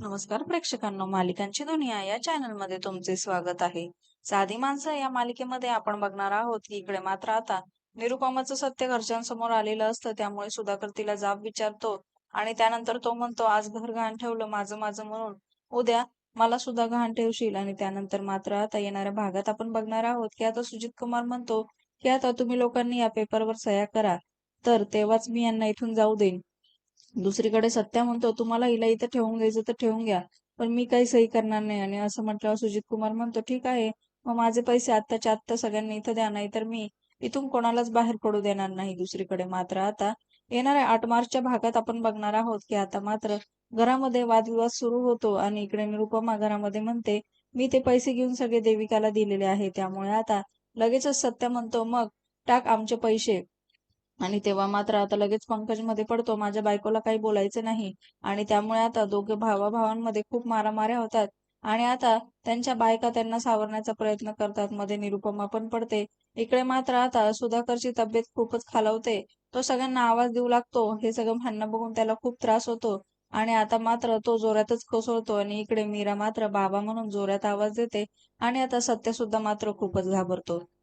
नमस्कार प्रेक्षकांनो मालिकांची दुनिया या चॅनलमध्ये तुमचे स्वागत आहे. साधी माणसं या मालिकेमध्ये आपण बघणार आहोत की इकडे मात्र आता निरुपमाचं सत्य घरच्यांसमोर आलेलं असतं त्यामुळे सुधाकर तिला जाब विचारतो आणि त्यानंतर तो म्हणतो आज घर घाण ठेवलं माझं माझं म्हणून. उद्या मला सुद्धा घाण ठेवशील. आणि त्यानंतर मात्र आता येणाऱ्या भागात आपण बघणार आहोत की आता सुजित कुमार म्हणतो की आता तुम्ही लोकांनी या पेपरवर सह्या करा. तर तेव्हाच मी यांना इथून जाऊ देईन. दुसरीकडे सत्या म्हणतो तुम्हाला हिला इथं ठेवून घ्यायचं तर ठेवून घ्या पण मी काही सही करणार नाही. आणि असं म्हटल्यावर सुजित कुमार म्हणतो ठीक आहे मग माझे पैसे आत्ताच्या आत्ता सगळ्यांनी इथं द्या नाही तर मी इथून कोणालाच बाहेर पडू देणार नाही दुसरीकडे. मात्र आता येणाऱ्या आठ मार्चच्या भागात आपण बघणार आहोत की आता मात्र घरामध्ये वादविवाद सुरू होतो आणि इकडे निरुपमा घरामध्ये म्हणते मी ते पैसे घेऊन सगळे देविकाला दिलेले आहे त्यामुळे आता लगेचच सत्य म्हणतो मग टाक आमचे पैसे आणि तेव्हा मात्र आता लगेच पंकजमध्ये पडतो. माझ्या बायकोला काही बोलायचं नाही. आणि त्यामुळे आता दोघे भावाभावांमध्ये खूप मारामाऱ्या होतात. आणि आता त्यांच्या बायका त्यांना सावरण्याचा प्रयत्न करतात. मध्ये निरुपमा पण पडते. इकडे मात्र आता सुधाकरची तब्येत खूपच खालावते. तो सगळ्यांना आवाज देऊ लागतो. हे सगळं म्हणणं बघून त्याला खूप त्रास होतो. आणि आता मात्र तो जोरातच कोसळतो. आणि इकडे मीरा मात्र बाबा म्हणून जोरात आवाज देते. आणि आता सत्य सुद्धा मात्र खूपच घाबरतो.